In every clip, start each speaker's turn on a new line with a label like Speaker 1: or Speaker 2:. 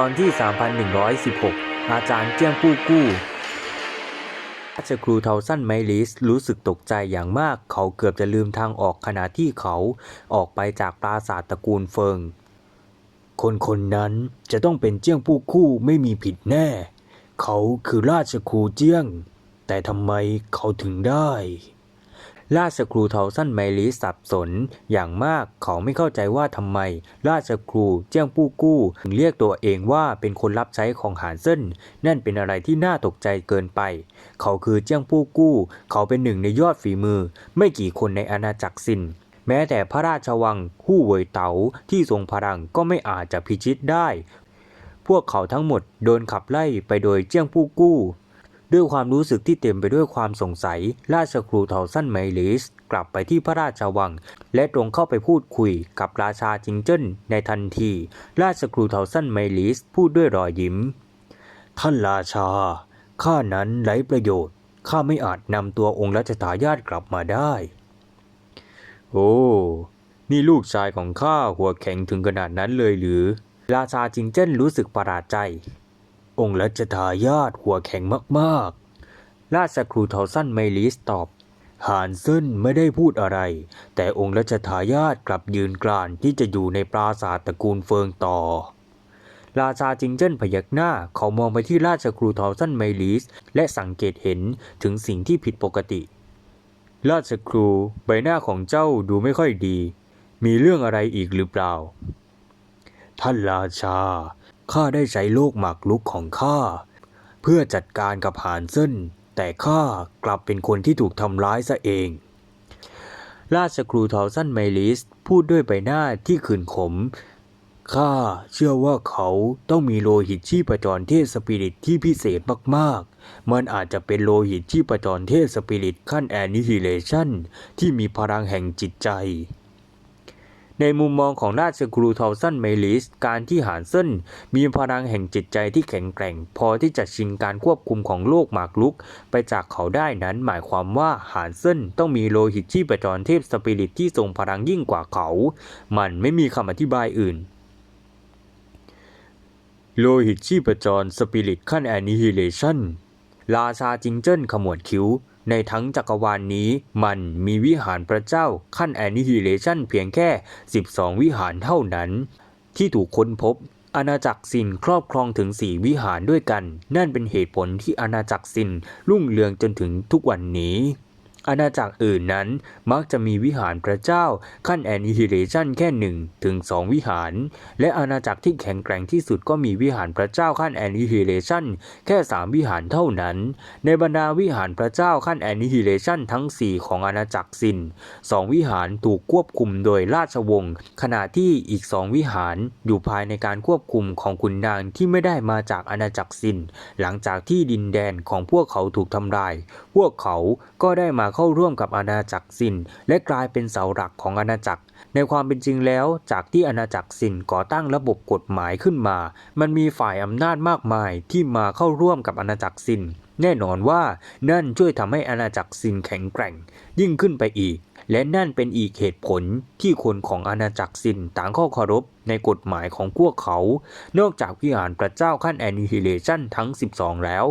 Speaker 1: ตอนที่ 3116 อาจารย์เจี้ยงปู้กู้ราชครูเทาสั้นไมลิสรู้สึกตกใจอย่างมาก เขาเกือบจะลืมทางออกขณะที่เขาออกไปจากปราสาทตระกูลเฟิง คนคนนั้นจะต้องเป็นเจี้ยงปู้คู่ไม่มีผิดแน่ เขาคือราชครูเจี้ยง แต่ทำไมเขาถึงได้ ราชครูเทาสั้นไมลิสสับสน อย่างมากเขาไม่เข้าใจว่าทำไม ราชครูเจี้ยงปู้กู้ถึงเรียกตัวเองว่าเป็นคนรับใช้ของหานเซินนั่นเป็นอะไรที่น่าตกใจเกินไป เขาคือเจี้ยงปู้กู้ เขาเป็นหนึ่งในยอดฝีมือ ไม่กี่คนในอาณาจักรซินแม้แต่พระราชวังฮู่เวยเต๋าที่ทรงพลังก็ไม่อาจจะพิชิตได้ พวกเขาทั้งหมดโดนขับไล่ไปโดยเจี้ยงปู้กู้ ด้วยความรู้สึกที่เต็มไปด้วยความสงสัย ราชครูเทาสั้นไมลิส กลับไปที่พระราชวัง และตรงเข้าไปพูดคุยกับราชาจิงเจิ้นในทันที ราชครูเทาสั้นไมลิส พูดด้วยรอยยิ้ม ท่านราชา ข้านั้นไร้ประโยชน์ ข้าไม่อาจนำตัวองค์รัชทายาทกลับมาได้ โอ้ นี่ลูกชายของข้าหัวแข็งถึงขนาดนั้นเลยหรือ ราชาจิงเจิ้นรู้สึกประหลาดใจ องค์รัชทายาทหัวแข็งมากๆ ราชครูเทาสั้นไมลิสตอบหานเซินไม่ได้พูดอะไร แต่องค์รัชทายาทกลับยืนกรานที่จะอยู่ในปราสาทตระกูลเฟิงต่อ ราชาจิงเจิ้นพยักหน้าเขามองไปที่ราชครูทาสั้นไมลิส และสังเกตเห็นถึงสิ่งที่ผิดปกติ ราชครูใบหน้าของเจ้าดูไม่ค่อยดี มีเรื่องอะไรอีกหรือเปล่า ท่านราชา ข้าได้ใช้โลกหมากลุกของข้า เพื่อจัดการกับหานเซินแต่ข้ากลับเป็นคนที่ถูกทำร้ายซะเอง ราชครูเทาสั้นไมลิสพูดด้วยใบหน้าที่ขื่นขม ข้าเชื่อว่าเขาต้องมีโลหิตชีพจรเทพสปิริตที่พิเศษมากๆ มันอาจจะเป็นโลหิตชีพจรเทพสปิริตขั้นแอนิฮิเลชันที่มีพลังแห่งจิตใจ ในมุมมองของราชครูเทาสั้นเมลิส การที่หานเซินมีพลังแห่งจิตใจที่แข็งแกร่ง พอที่จะชิงการควบคุมของโลกหมากลุก ไปจากเขาได้นั้นหมายความว่าหานเซินต้องมีโลหิตชีพจรเทพสปิริตที่ทรงพลังยิ่งกว่าเขา มันไม่มีคำอธิบายอื่นโลหิตชีพจรสปิริตขั้นแอนิฮิเลชันราชาจิงเจิ้นขมวดคิ้ว ในทั้งจักรวาลนนี้มันมีวิหารพระเจ้าขั้นแอนิฮิเลชันเพียงแค่ 12 วิหารเท่านั้น ที่ถูกค้นพบอาณาจักรซินครอบครองถึง4วิหารด้วยกัน นั่นเป็นเหตุผลที่อาณาจักรซินรุ่งเรืองจนถึงทุกวันนี้ อาณาจักรอื่นนั้น มักจะมีวิหารพระเจ้าขั้นแอนิฮิเลชันแค่1ถึง2วิหาร และอาณาจักรที่แข็งแกร่งที่สุดก็มีวิหารพระเจ้าขั้นแอนิฮิเลชันแค่3วิหารเท่านั้น ในบรรดาวิหารพระเจ้าขั้นแอนิฮิเลชันทั้ง4ของอาณาจักรซินสองวิหารถูกควบคุมโดยราชวงศ์ขณะที่อีกสองวิหารอยู่ภายในการควบคุมของขุนนางที่ไม่ได้มาจากอาณาจักรซิน หลังจากที่ดินแดนของพวกเขาถูกทำลาย พวกเขาก็ได้มาเข้าร่วมกับอาณาจักรซิน และกลายเป็นเสาหลักของอาณาจักร ในความเป็นจริงแล้ว จากที่อาณาจักรซินก่อตั้งระบบกฎหมายขึ้นมา มันมีฝ่ายอำนาจมากมายที่มาเข้าร่วมกับอาณาจักรซิน แน่นอนว่านั่นช่วยทำให้อาณาจักรซินแข็งแกร่ง ยิ่งขึ้นไปอีก และนั่นเป็นอีกเหตุผลที่คนของอาณาจักรซินต่างข้าเคารพในกฎหมายของพวกเขา นอกจากวิหารพระเจ้าขั้นแอนิฮิเลชันทั้ง 12 แล้ว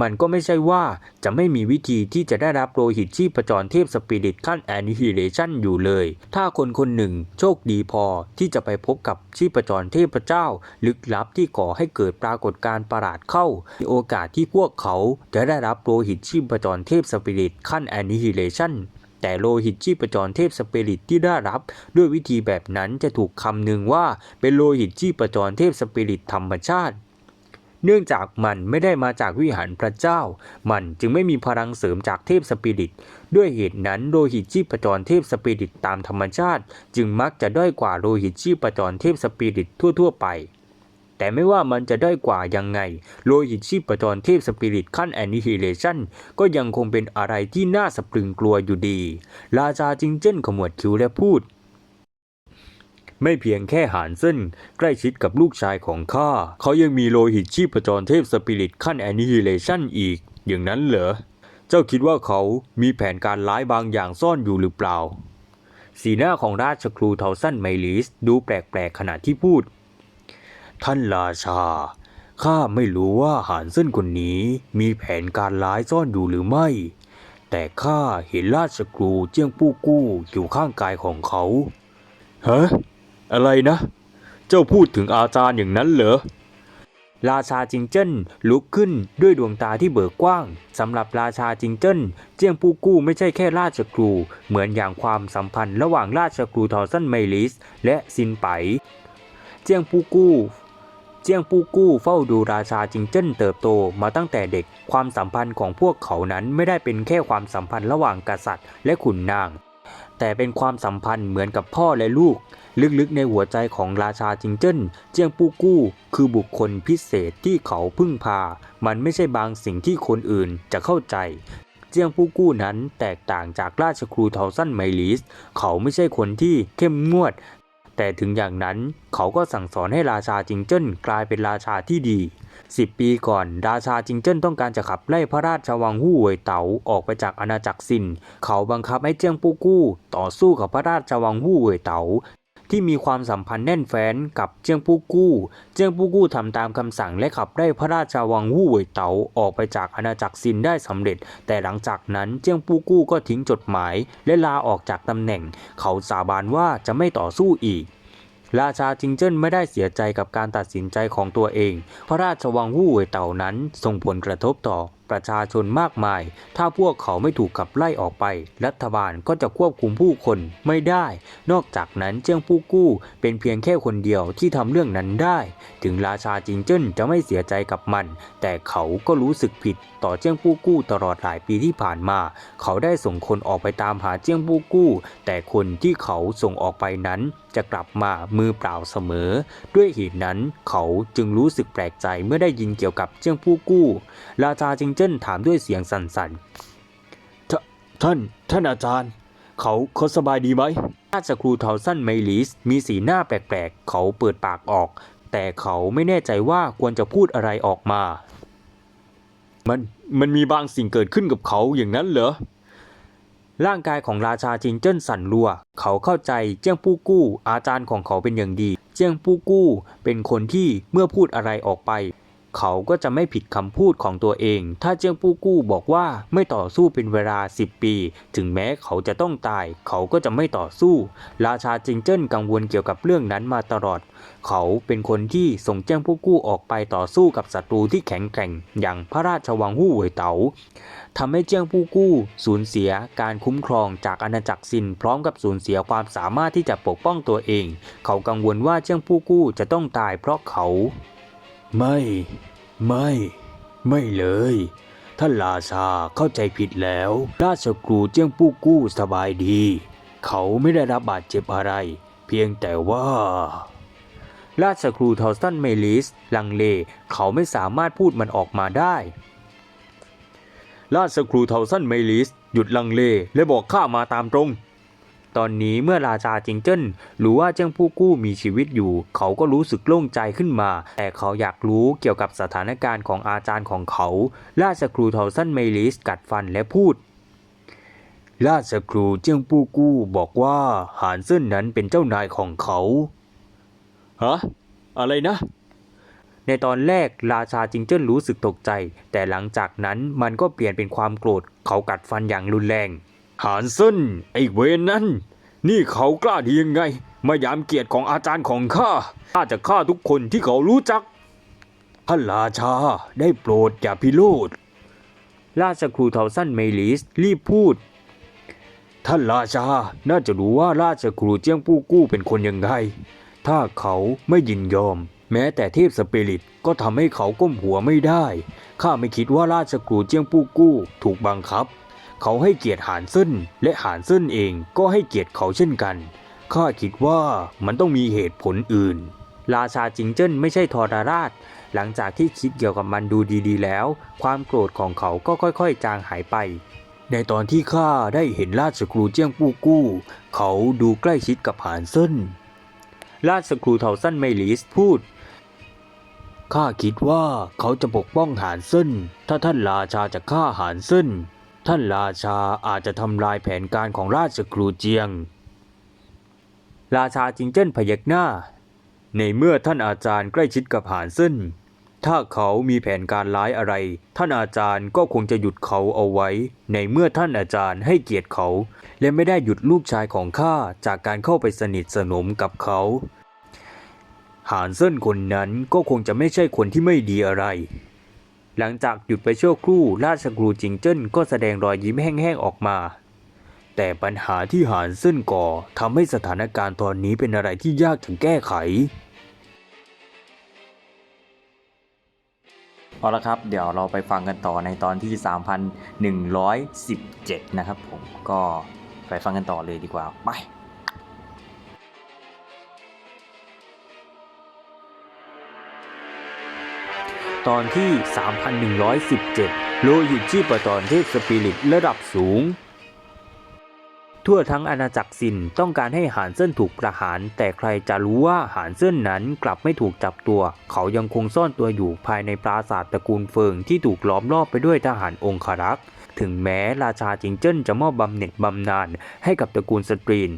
Speaker 1: มันก็ไม่ใช่ว่าจะไม่มีวิธีที่จะได้รับโลหิตชีพจรเทพสปิริตขั้นแอนิฮิเลชันอยู่เลย ถ้าคนคนหนึ่งโชคดีพอที่จะไปพบกับชีพจรเทพเจ้า ลึกลับที่ก่อให้เกิดปรากฏการณ์ประหลาดเข้ามีโอกาสที่พวกเขาจะได้รับโลหิตชีพจรเทพสปิริตขั้นแอนิฮิเลชัน แต่โลหิตชีพจรเทพสเปริตที่ได้รับ ด้วยวิธีแบบนั้นจะถูกคำหนึ่งว่าเป็นโลหิตชีพจรเทพสเปริตธรรมชาติเนื่องจากมันไม่ได้มาจากวิหารพระเจ้า มันจึงไม่มีพลังเสริมจากเทพสปิริต ด้วยเหตุนั้นโลหิตชีพจรเทพสปิริตตามธรรมชาติ จึงมักจะด้อยกว่าโลหิตชีพจรเทพสปิริตทั่ว ๆ ไป แต่ไม่ว่ามันจะด้อยกว่ายังไง โลหิตชีพจรเทพสปิริตขั้นแอนิฮิเลชันก็ยังคงเป็นอะไรที่น่าสะพรึงกลัวอยู่ดี ราชาจิงเจิ้นขมวดคิ้วและพูด ไม่เพียงแค่หานเส้น ใกล้ชิดกับลูกชายของข้า เขายังมีโลหิตชีพจรเทพสปิริตขั้นแอนิฮิเลชันอีก อย่างนั้นเหรอ เจ้าคิดว่าเขามีแผนการร้ายบางอย่างซ่อนอยู่หรือเปล่า สีหน้าของราชครูเทาสั้นไมลิสดูแปลกๆขณะที่พูด ท่านราชา ข้าไม่รู้ว่าหานเส้นคนนี้มีแผนการร้ายซ่อนอยู่หรือไม่ แต่ข้าเห็นราชครูเจียงปู้กู้อยู่ข้างกายของเขา ฮะ อะไรนะ เจ้าพูดถึงอาจารย์อย่างนั้นเหรอ ราชาจิงเจิ้นลุกขึ้นด้วยดวงตาที่เบิกกว้างสำหรับราชาจิงเจิ้นเจียงปู้กู้ไม่ใช่แค่ราชครูเหมือนอย่างความสัมพันธ์ระหว่างราชครูทอซันไมลิส และซินไปเจียงปู้กู้ เจียงปูกู้เฝ้าดูราชาจิงเจิ้นเติบโตมาตั้งแต่เด็ก ความสัมพันธ์ของพวกเขานั้นไม่ได้เป็นแค่ความสัมพันธ์ระหว่างกษัตริย์ และขุนนาง แต่เป็นความสัมพันธ์เหมือนกับพ่อและลูก ลึกๆในหัวใจของราชาจิงเจิ้น เจียงปูกู้ คือบุคคลพิเศษที่เขาพึ่งพา มันไม่ใช่บางสิ่งที่คนอื่นจะเข้าใจเจียงปูกู้นั้นแตกต่างจากราชครูเทาสั้นไมลิส เขาไม่ใช่คนที่เข้มงวด แต่ถึงอย่างนั้นเขาก็สั่งสอนให้ราชาจิงเจิ้นกลายเป็นราชาที่ดี 10 ปีก่อน ราชาจิงเจิ้นต้องการจะขับไล่พระราชวังหู้เหวยเต๋าออกไปจากอาณาจักรซิน เขาบังคับให้เจียงปูกู้ ต่อสู้กับพระราชวังหู้เหวยเต๋า ที่มีความสัมพันธ์แน่นแฟ้นกับเจียงปู้กู้ เจียงปู้กู้ทำตามคำสั่งและขับไล่พระราชวังหู้เหวยเต๋าออกไปจากอาณาจักรซินได้สำเร็จ แต่หลังจากนั้นเจียงปู้กู้ก็ทิ้งจดหมาย และลาออกจากตำแหน่ง เขาสาบานว่าจะไม่ต่อสู้อีกราชาจิงเจิ้นไม่ได้เสียใจกับการตัดสินใจของตัวเอง พระราชวังวู่เหวยเต่านั้นส่งผลกระทบต่อประชาชนมากมาย ถ้าพวกเขาไม่ถูกขับไล่ออกไป รัฐบาลก็จะควบคุมผู้คนไม่ได้ นอกจากนั้นเจียงปู้กู้ เป็นเพียงแค่คนเดียวที่ทำเรื่องนั้นได้ ถึงราชาจิงเจิ้นจะไม่เสียใจกับมัน แต่เขาก็รู้สึกผิดต่อเจียงปู้กู้ตลอดหลายปีที่ผ่านมา เขาได้ส่งคนออกไปตามหาเจียงปู้กู้ แต่คนที่เขาส่งออกไปนั้นจะกลับมามือเปล่าเสมอ ด้วยเหตุนั้นเขาจึงรู้สึกแปลกใจเมื่อได้ยินเกี่ยวกับเจียงปู้กู้ ราชาจิงเจิ้นถามด้วยเสียงสั่นๆทท่าน ท่านอาจารย์ เขาเขาสบายดีไหมราชครูเทาสั้นไมลิสมีสีหน้าแปลกๆ เขาเปิดปากออก แต่เขาไม่แน่ใจว่าควรจะพูดอะไรออกมา มันมันมีบางสิ่งเกิดขึ้นกับเขาอย่างนั้นเหรอร่างกายของราชาจิงเจิ้นสั่นรัว เขาเข้าใจเจียงปู้กู้ อาจารย์ของเขาเป็นอย่างดี เจียงปู้กู้เป็นคนที่เมื่อพูดอะไรออกไป เขาก็จะไม่ผิดคำพูดของตัวเอง ถ้าเจียงปู้กู้บอกว่าไม่ต่อสู้เป็นเวลา 10 ปี ถึงแม้เขาจะต้องตาย เขาก็จะไม่ต่อสู้ ราชาจิงเจิ้นกังวลเกี่ยวกับเรื่องนั้นมาตลอด เขาเป็นคนที่ส่งเจียงปู้กู้ออกไปต่อสู้กับศัตรูที่แข็งแกร่ง อย่างพระราชวังหู้เหวยเต๋าทำให้เจียงปู้กู้สูญเสียการคุ้มครองจากอาณาจักรซินพร้อมกับสูญเสียความสามารถที่จะปกป้องตัวเอง เขากังวลว่าเจียงปู้กู้จะต้องตายเพราะเขา ไม่ ไม่ ไม่เลย ท่านราชาเข้าใจผิดแล้ว ราชครูเจียงปู้กู้สบายดี เขาไม่ได้รับบาดเจ็บอะไร เพียงแต่ว่า ราชครูทอสตันเมลิส ลังเล เขาไม่สามารถพูดมันออกมาได้ ราชครูเทาสันไมลิส หยุดลังเลและบอกข้ามาตามตรง ตอนนี้เมื่อราชาจิงเจิ้นรู้ว่าเจิ้งผู้กู้มีชีวิตอยู่ เขาก็รู้สึกโล่งใจขึ้นมา แต่เขาอยากรู้เกี่ยวกับสถานการณ์ของอาจารย์ของเขา ราชครูเทาสั้นไมลิสกัดฟันและพูด ราชครูเจิ้งปู้กู้บอกว่าหานเซินนั้นเป็นเจ้านายของเขาฮะอะไรนะในตอนแรกราชาจิงเจิ้นรู้สึกตกใจ แต่หลังจากนั้นมันก็เปลี่ยนเป็นความโกรธ เขากัดฟันอย่างรุนแรง หานเซินไอเวนนั้น นี่เขากล้าดียังไง มายามเกียรติของอาจารย์ของข้าข้าจะฆ่าทุกคนที่เขารู้จักท่านราชาได้โปรดอย่าพิโรธราชครูเทาสั้นเมลิสรีบพูด ท่านราชาน่าจะรู้ว่าราชครูเจียงปู้กู้เป็นคนยังไง ถ้าเขาไม่ยินยอม แม้แต่เทพสปิริตก็ทำให้เขาก้มหัวไม่ได้ ข้าไม่คิดว่าราชครูเจียงปู้กู้ถูกบังคับ เขาให้เกียรติหานเซินและหานเซินเองก็ให้เกียรติเขาเช่นกัน ข้าคิดว่ามันต้องมีเหตุผลอื่น ราชาจิงเจิ้นไม่ใช่ทรราช หลังจากที่คิดเกี่ยวกับมันดูดีๆ แล้ว ความโกรธของเขาก็ค่อยๆ จางหายไป ในตอนที่ข้าได้เห็นราชครูเจียงปู้กู้ เขาดูใกล้ชิดกับหานเซินราชครูเทาสั้นไมลิสพูดข้าคิดว่าเขาจะปกป้องหานเซินถ้าท่านราชาจะฆ่าหานเซิน ท่านราชาอาจจะทำลายแผนการของราชครูเจียง ราชาจิงเจิ้นพยักหน้า ในเมื่อท่านอาจารย์ใกล้ชิดกับหานเซินถ้าเขามีแผนการร้ายอะไร ท่านอาจารย์ก็คงจะหยุดเขาเอาไว้ ในเมื่อท่านอาจารย์ให้เกียรติเขา และไม่ได้หยุดลูกชายของข้าจากการเข้าไปสนิทสนมกับเขา หานเซินคนนั้นก็คงจะไม่ใช่คนที่ไม่ดีอะไร หลังจากหยุดไปชั่วครู่ราชครูจิงเจิ้นก็แสดงรอยยิ้มแห้งๆออกมา แต่ปัญหาที่หานเซินก่อทำให้สถานการณ์ตอนนี้เป็นอะไรที่ยากถึงแก้ไขเอาละครับ เดี๋ยวเราไปฟังกันต่อในตอนที่ 3,117 นะครับผมก็ไปฟังกันต่อเลยดีกว่า ไป ตอนที่ 3,117 โลหิตชีพจรเทพสปิริตระดับสูง ทั่วทั้งอาณาจักรซินต้องการให้หานเซินถูกประหาร แต่ใครจะรู้ว่าหานเซินนั้นกลับไม่ถูกจับตัว เขายังคงซ่อนตัวอยู่ภายในปราสาทตระกูลเฟิงที่ถูกล้อมรอบไปด้วยทหารองครักษ์ถึงแม้ราชาจิงเจิ้นจะมอบบำเหน็จบำนาญให้กับตระกูลสตรีน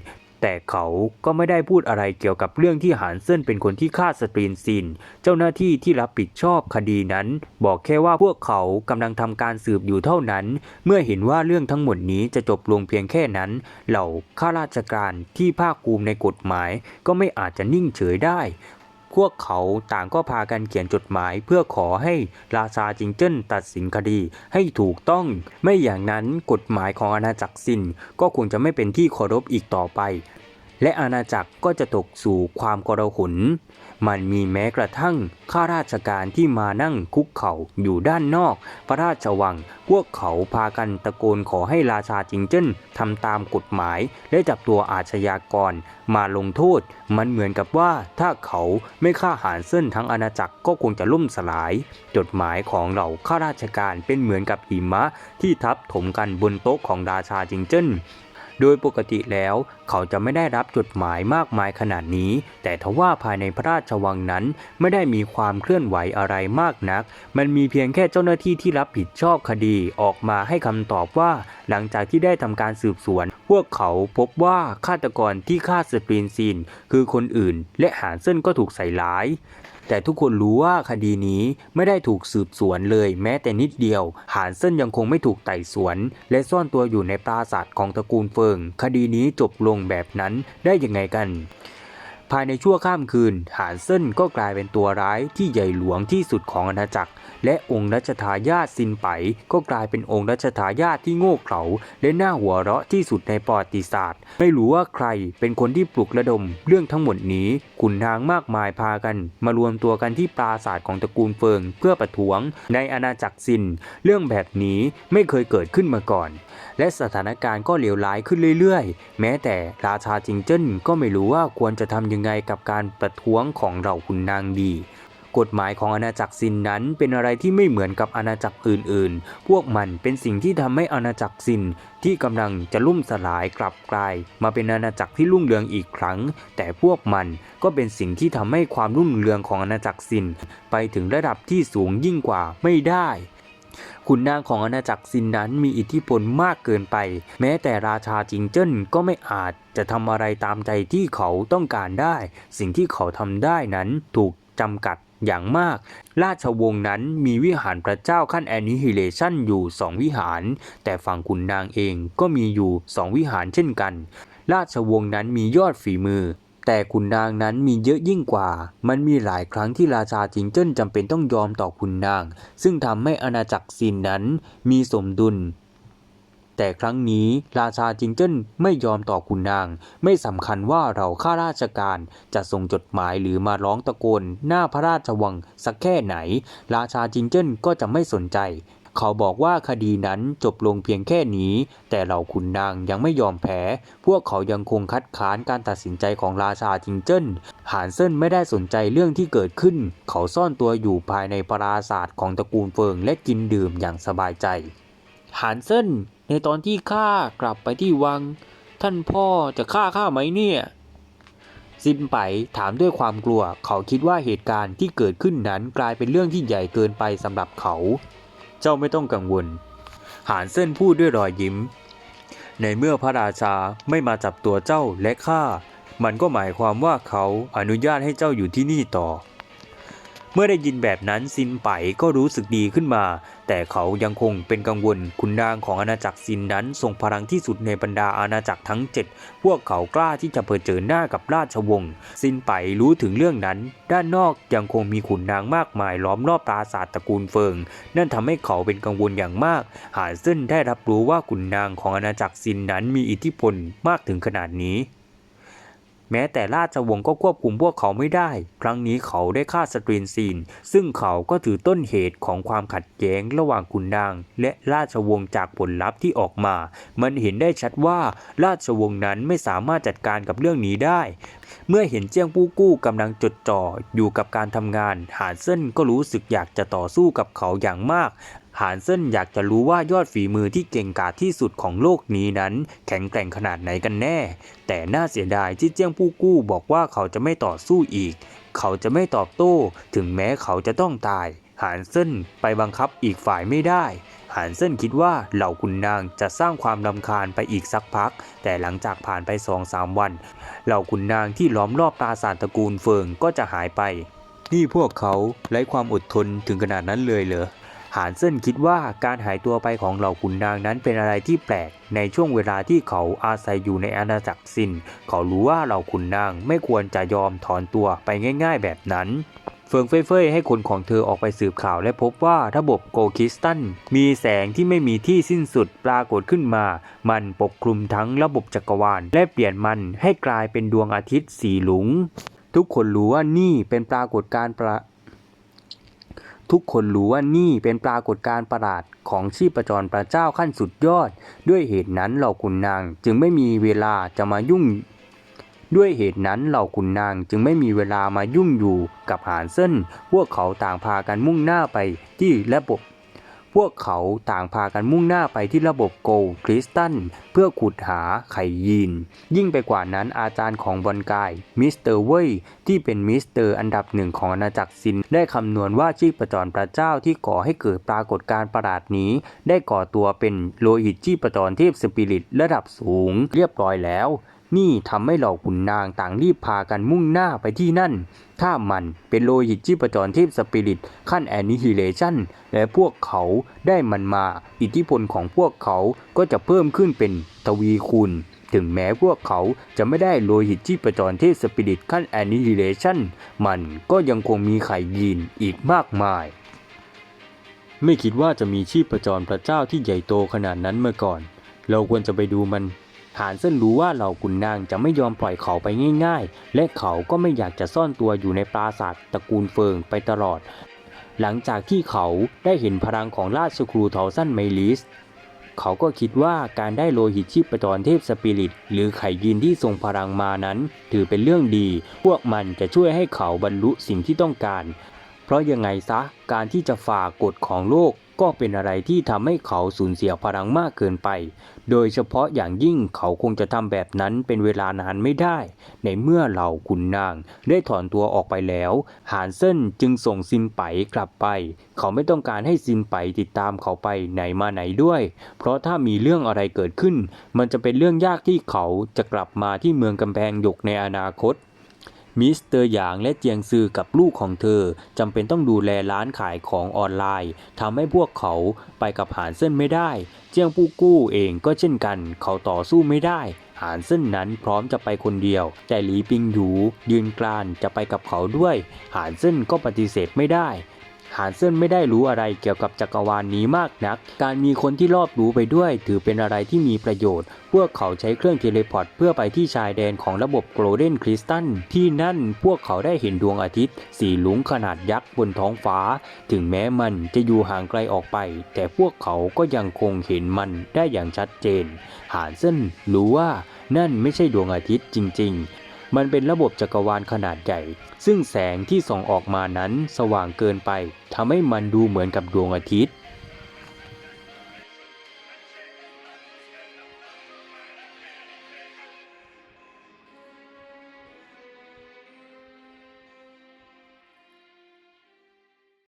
Speaker 1: แต่เขาก็ไม่ได้พูดอะไรเกี่ยวกับเรื่องที่หานเซินเป็นคนที่ฆ่าสตรีนซิน เจ้าหน้าที่ที่รับผิดชอบคดีนั้น บอกแค่ว่าพวกเขากำลังทำการสืบอยู่เท่านั้น เมื่อเห็นว่าเรื่องทั้งหมดนี้จะจบลงเพียงแค่นั้น เหล่าข้าราชการที่ภาคภูมิในกฎหมาย ก็ไม่อาจจะนิ่งเฉยได้ พวกเขาต่างก็พากันเขียนจดหมาย เพื่อขอให้ราชาจิงเจิ้นตัดสินคดีให้ถูกต้อง ไม่อย่างนั้นกฎหมายของอาณาจักรซินก็คงจะไม่เป็นที่เคารพอีกต่อไป และอาณาจักรก็จะตกสู่ความกระหุน มันมีแม้กระทั่งข้าราชการที่มานั่งคุกเข่าอยู่ด้านนอก พระราชวัง พวกเขาพากันตะโกนขอให้ราชาจิงเจิ้นทำตามกฎหมาย และจับตัวอาชญากรมาลงโทษ มันเหมือนกับว่าถ้าเขาไม่ฆ่าหารเส้นทั้งอาณาจักรก็คงจะล่มสลาย จดหมายของเหล่าข้าราชการเป็นเหมือนกับหิมะที่ทับถมกันบนโต๊ะของราชาจิงเจิ้น โดยปกติแล้วเขาจะไม่ได้รับจดหมายมากมายขนาดนี้ แต่ทว่าภายในพระราชวังนั้นไม่ได้มีความเคลื่อนไหวอะไรมากนัก มันมีเพียงแค่เจ้าหน้าที่ที่รับผิดชอบคดีออกมาให้คำตอบว่าหลังจากที่ได้ทำการสืบสวน พวกเขาพบว่าฆาตกรที่ฆ่าสปรินซีนคือคนอื่น และหานเส้นก็ถูกใส่ร้าย แต่ทุกคนรู้ว่าคดีนี้ไม่ได้ถูกสืบสวนเลยแม้แต่นิดเดียว หานเซินยังคงไม่ถูกไต่สวน และซ่อนตัวอยู่ในปราสาทของตระกูลเฟิง คดีนี้จบลงแบบนั้นได้ยังไงกัน ภายในชั่วข้ามคืน หานเซินก็กลายเป็นตัวร้ายที่ใหญ่หลวงที่สุดของอาณาจักร และองค์รัชทายาทซินไป ก็กลายเป็นองค์รัชทายาทที่โง่เขลาและน่าหัวเราะที่สุดในประวัติศาสตร์ ไม่รู้ว่าใครเป็นคนที่ปลุกระดม เรื่องทั้งหมดนี้ขุนนางมากมายพากัน มารวมตัวกันที่ปราสาทของตระกูลเฟิง เพื่อประท้วง ในอาณาจักรซิน เรื่องแบบนี้ไม่เคยเกิดขึ้นมาก่อน และสถานการณ์ก็เลวร้ายขึ้นเรื่อยๆ แม้แต่ราชาจิงเจิ้นก็ไม่รู้ว่าควรจะทำยังไงกับการประท้วงของเหล่าขุนนางดีกฎหมายของอาณาจักรซินนั้นเป็นอะไรที่ไม่เหมือนกับอาณาจักรอื่นๆ พวกมันเป็นสิ่งที่ทำให้อาณาจักรซินที่กำลังจะล่มสลายกลับกลาย มาเป็นอาณาจักรที่รุ่งเรืองอีกครั้ง แต่พวกมันก็เป็นสิ่งที่ทำให้ความรุ่งเรืองของอาณาจักรซิน ไปถึงระดับที่สูงยิ่งกว่าไม่ได้ ขุนนางของอาณาจักรซินนั้นมีอิทธิพลมากเกินไป แม้แต่ราชาจิงเจิ้นก็ไม่อาจจะทำอะไรตามใจที่เขาต้องการได้ สิ่งที่เขาทำได้นั้นถูกจำกัดอย่างมาก ราชวงศ์นั้นมีวิหารพระเจ้าขั้นแอนิฮิเลชันอยู่สองวิหาร แต่ฝั่งขุนนางเองก็มีอยู่สองวิหารเช่นกัน ราชวงศ์นั้นมียอดฝีมือ แต่ขุนนางนั้นมีเยอะยิ่งกว่า มันมีหลายครั้งที่ราชาจิงเจิ้นจำเป็นต้องยอมต่อขุนนาง ซึ่งทำให้อาณาจักรซินนั้นมีสมดุล แต่ครั้งนี้ราชาจิงเจิ้นไม่ยอมต่อขุนนาง ไม่สำคัญว่าเราข้าราชการจะส่งจดหมายหรือมาร้องตะโกน หน้าพระราชวังสักแค่ไหน ราชาจิงเจิ้นก็จะไม่สนใจ เขาบอกว่าคดีนั้นจบลงเพียงแค่นี้ แต่เหล่าขุนนางยังไม่ยอมแพ้ พวกเขายังคงคัดค้านการตัดสินใจของราชาจิงเจิ้น หานเซินไม่ได้สนใจเรื่องที่เกิดขึ้น เขาซ่อนตัวอยู่ภายในปราศาสตร์ของตระกูลเฟิงและกินดื่มอย่างสบายใจ หานเซินในตอนที่ข้ากลับไปที่วัง ท่านพ่อจะฆ่าข้าไหมเนี่ยซินไปถามด้วยความกลัว เขาคิดว่าเหตุการณ์ที่เกิดขึ้นนั้นกลายเป็นเรื่องที่ใหญ่เกินไปสำหรับเขา เจ้าไม่ต้องกังวล หานเส้นพูดด้วยรอยยิ้ม ในเมื่อพระราชาไม่มาจับตัวเจ้าและข้ามันก็หมายความว่าเขาอนุญาตให้เจ้าอยู่ที่นี่ต่อ เมื่อได้ยินแบบนั้นซินไปก็รู้สึกดีขึ้นมา แต่เขายังคงเป็นกังวลขุนนางของอาณาจักรซินนั้นทรงพลังที่สุดในบรรดาอาณาจักรทั้ง 7 พวกเขากล้าที่จะเผชิญหน้ากับราชวงศ์ซินไปรู้ถึงเรื่องนั้น ด้านนอกยังคงมีขุนนางมากมายล้อมรอบปราสาทตระกูลเฟิง นั่นทำให้เขาเป็นกังวลอย่างมาก หาเซินได้รับรู้ว่าขุนนางของอาณาจักรซินนั้นมีอิทธิพลมากถึงขนาดนี้ แม้แต่ราชวงศ์ก็ควบคุมพวกเขาไม่ได้ ครั้งนี้เขาได้ฆ่าสตรีนซีน ซึ่งเขาก็ถือต้นเหตุของความขัดแย้งระหว่างขุนนาง และราชวงศ์จากผลลัพธ์ที่ออกมา มันเห็นได้ชัดว่าราชวงศ์นั้นไม่สามารถจัดการกับเรื่องนี้ได้ เมื่อเห็นเจียงปู้กู้กำลังจดจ่ออยู่กับการทำงาน หานเซินก็รู้สึกอยากจะต่อสู้กับเขาอย่างมาก หานเซินอยากจะรู้ว่ายอดฝีมือที่เก่งกาจที่สุดของโลกนี้นั้น แข็งแกร่งขนาดไหนกันแน่ แต่น่าเสียดายที่เจียงปู้กู้บอกว่าเขาจะไม่ต่อสู้อีก เขาจะไม่ตอบโต้ ถึงแม้เขาจะต้องตาย หานเซินไปบังคับอีกฝ่ายไม่ได้หานเซินคิดว่าเหล่าขุนนางจะสร้างความรำคาญไปอีกสักพัก แต่หลังจากผ่านไปสองสามวัน เหล่าขุนนางที่ล้อมรอบปราสาทตระกูลเฟิงก็จะหายไป นี่พวกเขาไร้ความอดทนถึงขนาดนั้นเลยเหรอ หานเซินคิดว่าการหายตัวไปของเหล่าขุนนางนั้นเป็นอะไรที่แปลก ในช่วงเวลาที่เขาอาศัยอยู่ในอาณาจักรซิน เขารู้ว่าเหล่าขุนนางไม่ควรจะยอมถอนตัวไปง่าย ๆ แบบนั้นเฟิงเฟ่ยเฟยให้คนของเธอออกไปสืบข่าวและพบว่าระบบโกคิสตันมีแสงที่ไม่มีที่สิ้นสุดปรากฏขึ้นมา มันปกคลุมทั้งระบบจักรวาล และเปลี่ยนมันให้กลายเป็นดวงอาทิตย์สีหลุง ทุกคนรู้ว่านี่เป็นปรากฏการณ์ ทุกคนรู้ว่านี่เป็นปรากฏการณ์ประหลาดของชีพจรพระเจ้าขั้นสุดยอด ด้วยเหตุนั้นเหล่าขุนนางจึงไม่มีเวลาจะมายุ่ง ด้วยเหตุนั้นเหล่าขุนนางจึงไม่มีเวลามายุ่งอยู่กับหานเซินพวกเขาต่างพากันมุ่งหน้าไปที่ระบก พวกเขาต่างพากันมุ่งหน้าไปที่ระบบโกลคริสตันเพื่อขุดหาไข่ยีน ยิ่งไปกว่านั้นอาจารย์ของบอลกายมิสเตอร์เว่ยที่เป็นมิสเตอร์อันดับหนึ่งของอาณาจักรซิน ได้คำนวณว่าชีพจรพระเจ้าที่ก่อให้เกิดปรากฏการณ์ประหลาดนี้ ได้ก่อตัวเป็นโลหิตชีพจรเทพสปิริตระดับสูง เรียบร้อยแล้ว นี่ทำให้เหล่าขุนนางต่างรีบพากันมุ่งหน้าไปที่นั่น ถ้ามันเป็นโลหิตชีพจรเทพสปิริตขั้นแอนิฮิเลชันและพวกเขาได้มันมา อิทธิพลของพวกเขาก็จะเพิ่มขึ้นเป็นทวีคูณถึงแม้พวกเขาจะไม่ได้โลหิตชีพจรเทพสปิริตขั้นแอนิฮิเลชันมันก็ยังคงมีไข่ยีนอีกมากมาย ไม่คิดว่าจะมีชีพจรพระเจ้าที่ใหญ่โตขนาดนั้นเมื่อก่อน เราควรจะไปดูมัน หานเซินรู้ว่าเหล่าขุนนางจะไม่ยอมปล่อยเขาไปง่าย ๆ และเขาก็ไม่อยากจะซ่อนตัวอยู่ในปราสาทตระกูลเฟิงไปตลอด หลังจากที่เขาได้เห็นพลังของราชครูเทาสั้นไมลิส เขาก็คิดว่าการได้โลหิตชีพจรเทพสปิริต หรือไข่ยินที่ทรงพลังมานั้น ถือเป็นเรื่องดี พวกมันจะช่วยให้เขาบรรลุสิ่งที่ต้องการ เพราะยังไงซะการที่จะฝ่ากฎของโลกก็เป็นอะไรที่ทำให้เขาสูญเสียพลังมากเกินไป โดยเฉพาะอย่างยิ่งเขาคงจะทำแบบนั้นเป็นเวลานานไม่ได้ ในเมื่อเหล่าขุนนางได้ถอนตัวออกไปแล้ว หานเซินจึงส่งซินไปกลับไป เขาไม่ต้องการให้ซินไปติดตามเขาไปไหนมาไหนด้วย เพราะถ้ามีเรื่องอะไรเกิดขึ้น มันจะเป็นเรื่องยากที่เขาจะกลับมาที่เมืองกำแพงหยกในอนาคต มิสเตอร์หยางและเจียงซือกับลูกของเธอจำเป็นต้องดูแลร้านขายของออนไลน์ทำให้พวกเขาไปกับหานเส้นไม่ได้ เจียงปู้กู้เองก็เช่นกัน เขาต่อสู้ไม่ได้ หานเส้นนั้นพร้อมจะไปคนเดียว แต่หลีปิงหยูยืนกรานจะไปกับเขาด้วย หานเส้นก็ปฏิเสธไม่ได้ หานเซินไม่ได้รู้อะไรเกี่ยวกับจักรวาลนนี้มากนัก การมีคนที่รอบรู้ไปด้วย ถือเป็นอะไรที่มีประโยชน์ พวกเขาใช้เครื่องเทเลพอร์ตเพื่อไปที่ชายแดนของระบบโกลเด้นคริสตัลที่นั่นพวกเขาได้เห็นดวงอาทิตย์ สีหลุงขนาดยักษ์บนท้องฟ้า ถึงแม้มันจะอยู่ห่างไกลออกไป แต่พวกเขาก็ยังคงเห็นมันได้อย่างชัดเจน หานเซินรู้ว่านั่นไม่ใช่ดวงอาทิตย์จริง ๆ มันเป็นระบบจักรวาลขนาดใหญ่ ซึ่งแสงที่ส่องออกมานั้นสว่างเกินไปทำให้มันดูเหมือนกับดวงอาทิตย์